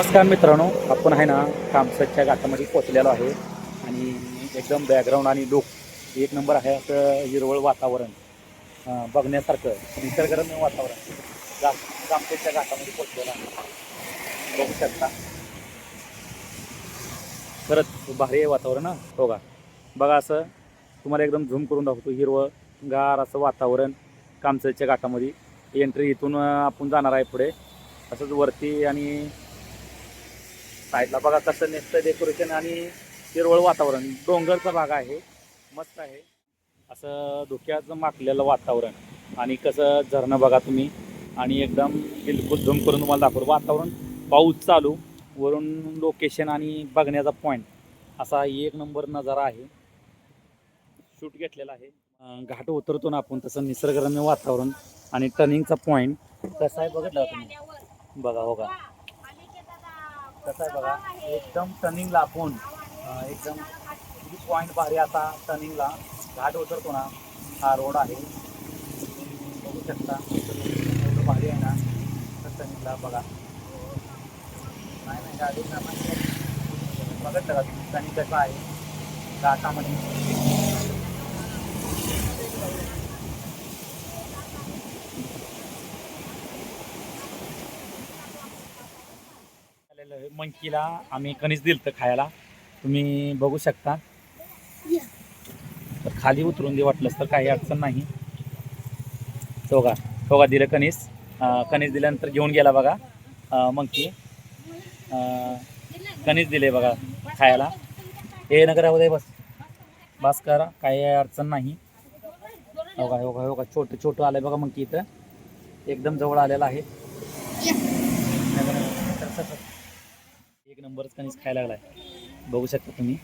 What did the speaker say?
नमस्कार मित्रांनो आपण आहे ना कामसच्या घाटामध्ये पोचलेलो आहे. आणि एकदम बॅकग्राऊंड आणि लुक एक नंबर आहे असं हिरवळ वातावरण. बघण्यासारखं निसर्गरम्य वातावरण. गा घाटामध्ये पोचलेलं आहे. बघू शकता. खरंच भारी आहे वातावरण ना हो का? बघा असं तुम्हाला एकदम झूम करून दाखवतो हिरवं गार असं वातावरण कामसच्या घाटामध्ये. एंट्री इथून आपण जाणार आहे पुढे. असंच वरती आणि साईडला बघा कसं नेसतं डेकोरेशन आणि हिरवळ वातावरण. डोंगरचा भाग आहे. मस्त आहे. असं धुक्याचं माखलेलं वातावरण आणि कसं झरणं बघा तुम्ही. आणि एकदम बिलकुल झुम करून तुम्हाला दाखवलं वातावरण पाऊस चालू. वरून लोकेशन आणि बघण्याचा पॉईंट असा एक नंबर नजारा आहे. शूट घेतलेला आहे. घाट उतरतो ना आपण तसं निसर्गरम्य वातावरण आणि टर्निंगचा पॉईंट कसा आहे बघितला तुम्ही? बघा हो बघा कसं आहे बघा एकदम टर्निंगला आपण एकदम एकदम पॉईंट भारी असा टर्निंगला घाट उतरतो ना हा रोड आहे. बघू शकता एवढं भारी आहे ना तर टर्निंगला बघा. नाही नाही गाडी बघत का टर्निंग कसं आहे घाटामध्ये. आपल्याला मंकीला आम्ही कणीस दिलं तर खायला. तुम्ही बघू शकता. तर खाली उतरून दे वाटलंच तर काही अडचण नाही. तो का दिलं कणीस. कणीस दिल्यानंतर घेऊन गेला बघा मंकी. कणीस दिले बघा खायला. हे नगरामध्ये बस. बस करा काही अडचण नाही. हो का हो का हो का छोटं छोटं आहे बघा मंकी इथं. एकदम जवळ आलेलं आहे. नंबरच कणीस खायला लागलाय. बघू शकता तुम्ही.